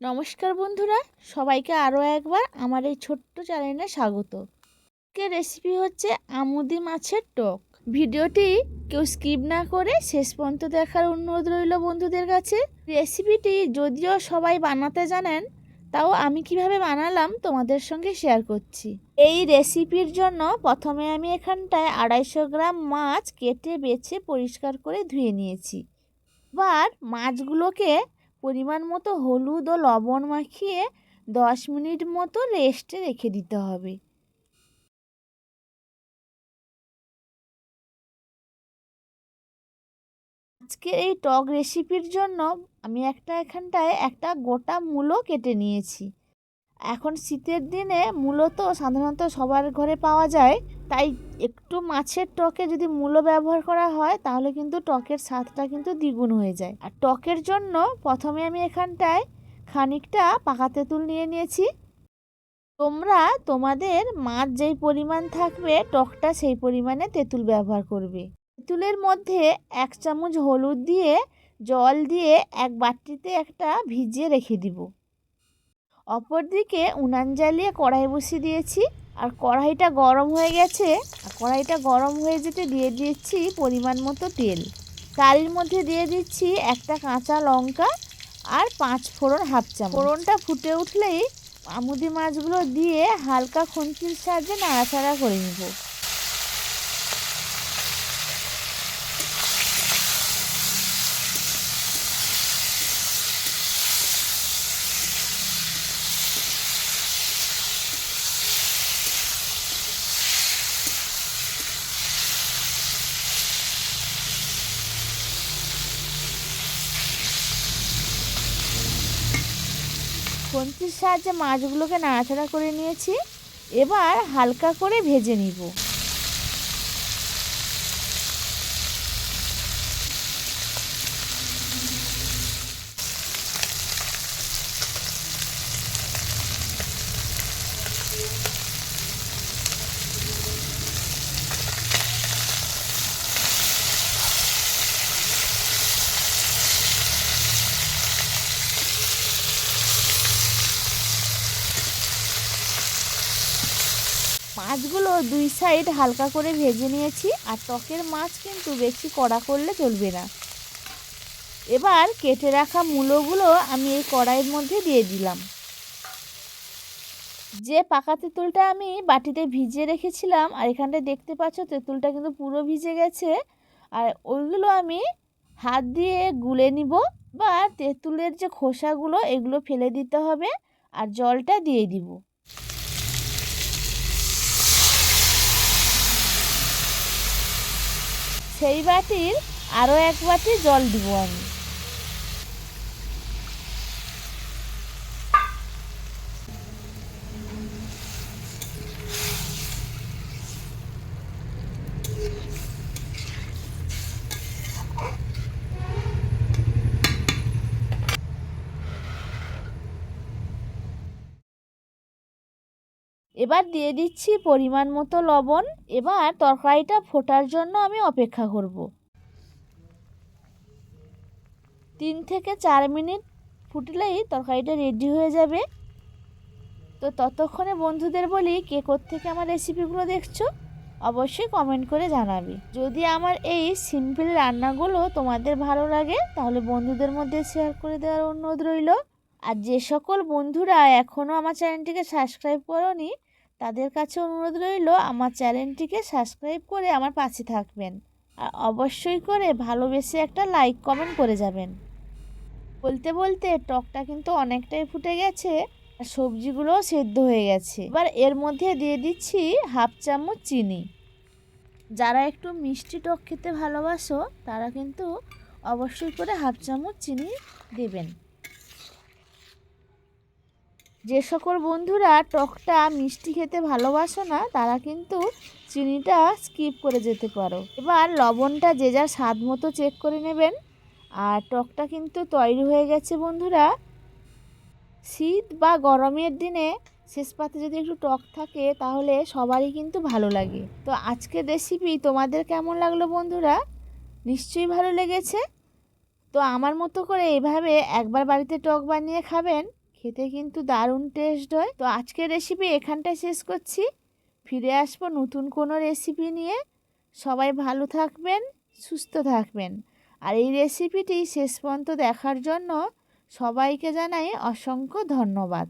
নমস্কার বন্ধুরা, সবাইকে আরও একবার আমার এই ছোট্ট চ্যানেলে স্বাগত। আজকের রেসিপি হচ্ছে আমুদি মাছের টক। ভিডিওটি কেউ স্কিপ না করে শেষ পর্যন্ত দেখার অনুরোধ রইল বন্ধুদের কাছে। রেসিপিটি যদিও সবাই বানাতে জানেন, তাও আমি কীভাবে বানালাম তোমাদের সঙ্গে শেয়ার করছি। এই রেসিপির জন্য প্রথমে আমি এখানটায় আড়াইশো গ্রাম মাছ কেটে বেছে পরিষ্কার করে ধুয়ে নিয়েছি। এবার মাছগুলোকে পরিমাণ মতো হলুদ ও লবণ মাখিয়ে দশ মিনিট মতো রেস্টে রেখে দিতে হবে। আজকের এই টক রেসিপির জন্য আমি একটা এখানটায় একটা গোটা মূলো কেটে নিয়েছি। এখন শীতের দিনে মূলত সাধারণত সবার ঘরে পাওয়া যায়, তাই একটু মাছের টকে যদি মূলো ব্যবহার করা হয়, তাহলে কিন্তু টকের স্বাদটা কিন্তু দ্বিগুণ হয়ে যায়। আর টকের জন্য প্রথমে আমি এখানটায় খানিকটা পাকা তেঁতুল নিয়ে নিয়েছি। তোমরা তোমাদের মাছ যেই পরিমাণ থাকবে, টকটা সেই পরিমাণে তেঁতুল ব্যবহার করবে। তেঁতুলের মধ্যে এক চামচ হলুদ দিয়ে, জল দিয়ে এক বাটিতে একটা ভিজিয়ে রেখে দিব। অপরদিকে উনান জ্বালিয়ে কড়াই বসিয়ে দিয়েছি। আর কড়াইটা গরম হয়ে গেছে। আর কড়াইটা গরম হয়ে যেতে দিয়ে দিয়েছি পরিমাণ মতো তেল। তারির মধ্যে দিয়ে দিচ্ছি একটা কাঁচা লঙ্কা আর পাঁচ ফোড়ন হাফ চামচ। ফোড়নটা ফুটে উঠলেই আমুদি মাছগুলো দিয়ে হালকা খুন্তির সাহায্যে নাড়াচাড়া করে নেব। খন্তির সাহায্যে মাছগুলোকে নাড়াচাড়া করে নিয়েছি। এবার হালকা করে ভেজে নিব। মাছগুলো দুই সাইড হালকা করে ভেজে নিয়েছি আর টকের মাছ কিন্তু বেশি কড়া করলে চলবে না। এবার কেটে রাখা মূলোগুলো আমি এই কড়াইয়ের মধ্যে দিয়ে দিলাম। যে পাকা তেঁতুলটা আমি বাটিতে ভিজিয়ে রেখেছিলাম, আর এখানটায় দেখতে পাচ্ছ তেঁতুলটা কিন্তু পুরো ভিজে গেছে, আর ওইগুলো আমি হাত দিয়ে গুলে নিব বা তেঁতুলের যে খোসাগুলো, এগুলো ফেলে দিতে হবে, আর জলটা দিয়ে দিব। সেই বাটির আরও এক বাটি জল দিব আমি। এবার দিয়ে দিচ্ছি পরিমাণ মতো লবণ। এবার তরকারিটা ফোটার জন্য আমি অপেক্ষা করব। তিন থেকে চার মিনিট ফুটলেই তরকারিটা রেডি হয়ে যাবে। তো ততক্ষণে বন্ধুদের বলি, কে থেকে আমার রেসিপিগুলো দেখছ? অবশ্যই কমেন্ট করে জানাবি। যদি আমার এই সিম্পল রান্নাগুলো তোমাদের ভালো লাগে, তাহলে বন্ধুদের মধ্যে শেয়ার করে দেওয়ার অনুরোধ রইল। আর যে সকল বন্ধুরা এখনও আমার চ্যানেলটিকে সাবস্ক্রাইব করনি, তাদের কাছে অনুরোধ রইল আমার চ্যানেলটিকে সাবস্ক্রাইব করে আমার পাশে থাকবেন। আর অবশ্যই করে ভালোবেসে একটা লাইক কমেন্ট করে যাবেন। বলতে বলতে টকটা কিন্তু অনেকটাই ফুটে গেছে আর সবজিগুলোও সেদ্ধ হয়ে গেছে। এবার এর মধ্যে দিয়ে দিচ্ছি হাফ চামচ চিনি। যারা একটু মিষ্টি টক খেতে ভালোবাসো, তারা কিন্তু অবশ্যই করে হাফ চামচ চিনি দেবেন। যে সকল বন্ধুরা টকটা মিষ্টি খেতে ভালোবাসো না, তারা কিন্তু চিনিটা স্কিপ করে যেতে পারো। এবার লবণটা যে যার স্বাদ মতো চেক করে নেবেন। আর টকটা কিন্তু তৈরি হয়ে গেছে বন্ধুরা। শীত বা গরমের দিনে শেষ পাতে যদি একটু টক থাকে, তাহলে সবারই কিন্তু ভালো লাগে। তো আজকের রেসিপি তোমাদের কেমন লাগল বন্ধুরা? নিশ্চয়ই ভালো লেগেছে। তো আমার মতো করে এইভাবে একবার বাড়িতে টক বানিয়ে খাবেন। খেতে কিন্তু দারুণ টেস্ট হয়। তো আজকের রেসিপি এখানটায় শেষ করছি। ফিরে আসব নতুন কোনো রেসিপি নিয়ে। সবাই ভালো থাকবেন, সুস্থ থাকবেন। আর এই রেসিপিটি শেষ পর্যন্ত দেখার জন্য সবাইকে জানাই অসংখ্য ধন্যবাদ।